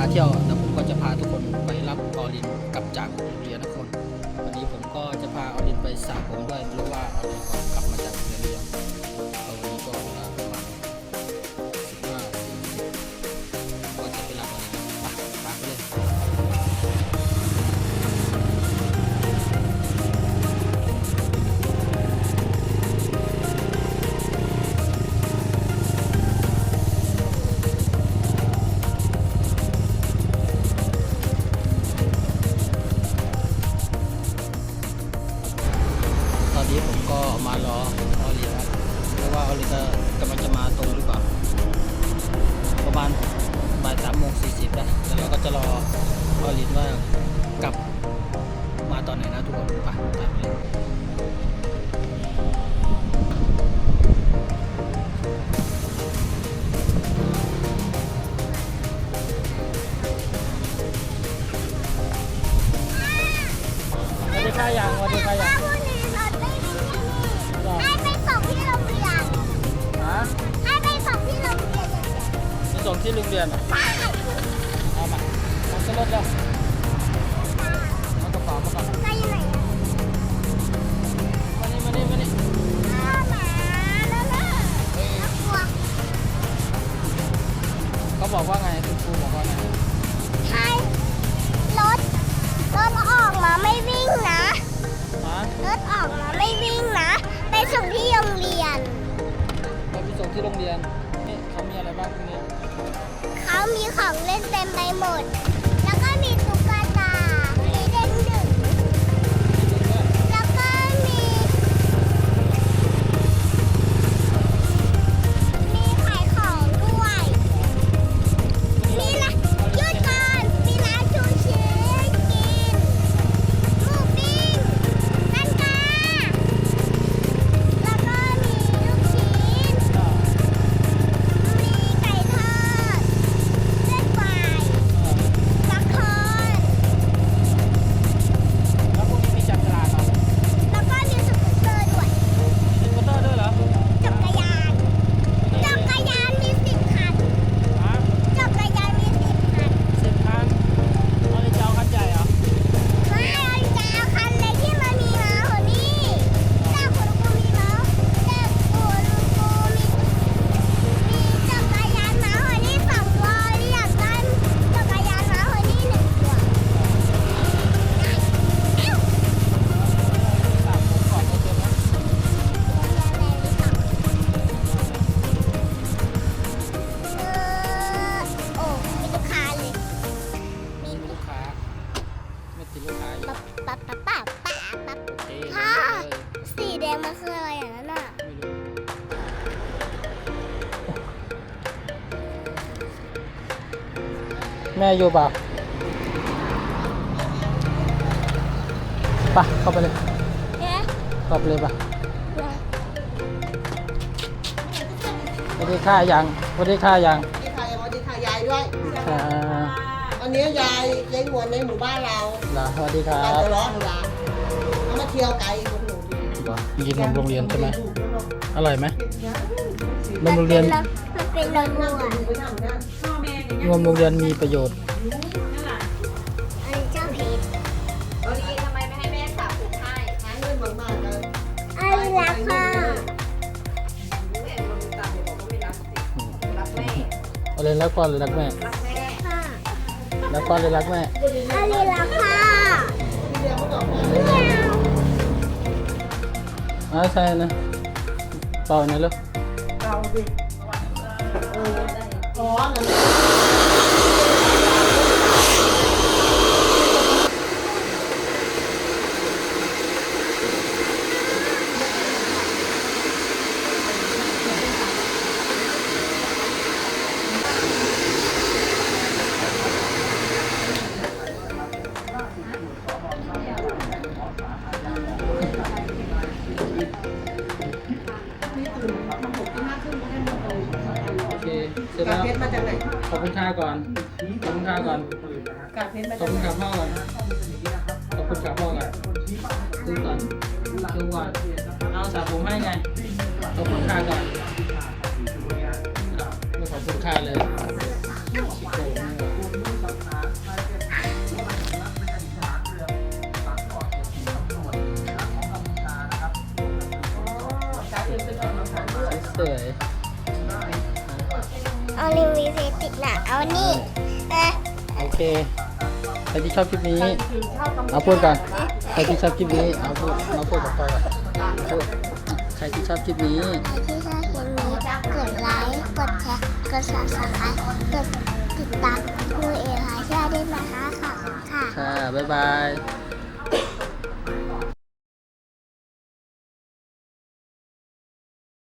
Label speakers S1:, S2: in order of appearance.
S1: าเที่ยวแล้วผมก็จะพาทุกคนไปรับออรินกลับจากโรงเรียนนะคนวันนี้ผมก็จะพาออรินไปสระผมด้วยรู้ว่าออรินก็กลับมา ค่ะยังสวัสดีค่ะยัง
S2: ถ้าพรุ่งนี้รถไม่วิ่งที่นี่ให้ไปส่งที่โรงเรียน
S1: ฮะ
S2: ให้ไปส่งที่โรงเรียนอย่างเดียว
S1: ไปส่งที่โรงเรียนเหรอ
S2: ใช่
S1: เอามาเอาขึ้นรถแล้วเอากระเป๋ามาก่อน
S2: ส่งที่โรงเรียน
S1: เราไปส่งที่โรงเรียนนี่เขามีอะไรบ้างตรงนี้
S2: เขามีของเล่นเต็มไปหมด แม่อยู่เป
S1: ล่าไปเข้าไปเลย
S2: เอ๊ะ
S1: เข้าไปเลยป่ะสวัสดีค่ะยังสวัสดีค่ะยัง
S3: สวัสดีค่ะสวัสดีค่ะยายด้วย
S1: อ่า
S3: อันนี้ยายเลี้ยงวัวในหมู่บ้านเรา
S1: เหรอสวัสดีครั
S3: เรา
S1: บ
S3: จะร้อนเวลาเขามาเที่ยวไกลพวกหนูดี
S1: เหรอกินนมโรงเรียนใช่ไหมอร่อยไหมนมโรงเรียน
S2: มันเป็นนมวัว
S3: ดูไปทำนะ
S1: นมโรงเรียนมีประโยชน์
S2: อันนี้เจ้าเพชร
S4: วันนี้ทำไมไม่ให้แม่สาวผูกให้
S3: หาเงินมากๆเลย
S2: อันนี้รักพ่อ
S4: แม่คนตามเดี๋ยวบอกว่าไม่รักสิรักแม่
S1: เอาเลยรักพ่อหรือรักแม่
S4: รักแม่
S2: พ่อ
S1: รักพ่อหรือรักแม่
S2: อันนี้รักพ่อ
S3: ที่เดียวเขาบอกว่า
S2: ไม่เอา
S1: อ่าใช่นะเปล่านะลูก
S3: เราดิเออร้อนนะาเพชรมาจากไหน
S1: ขอบคุณค่าก่อน ขอบคุณค่าก่อนขอบคุณ
S3: น
S1: ครัพ่อก่อน ขอบคุณครัพ่อก่อนดูก่อนดูก่อนเอาสาผมให้ไง ขอบคุณค่าก่อนไม่ขอบคุณค่าเลยเสื่ห
S2: เอาลิวีเซติกนะเอานี่เอ๊ะ
S1: โอเคใครที่ชอบคลิปนี้ เอาพูดก่อนใครที่ชอบคลิปนี้ เอาพูดมาพูดกับพ่อก่อนพูดใครที่ชอบคลิปนี้
S2: ใครที่ชอบคลิปนี้กดไลค์ กดแชร์ กด subscribe กดติดตามดูเอลาช่วยด้วยนะคะขอบคุณค่ะ
S1: ค่ะ บ๊ายบาย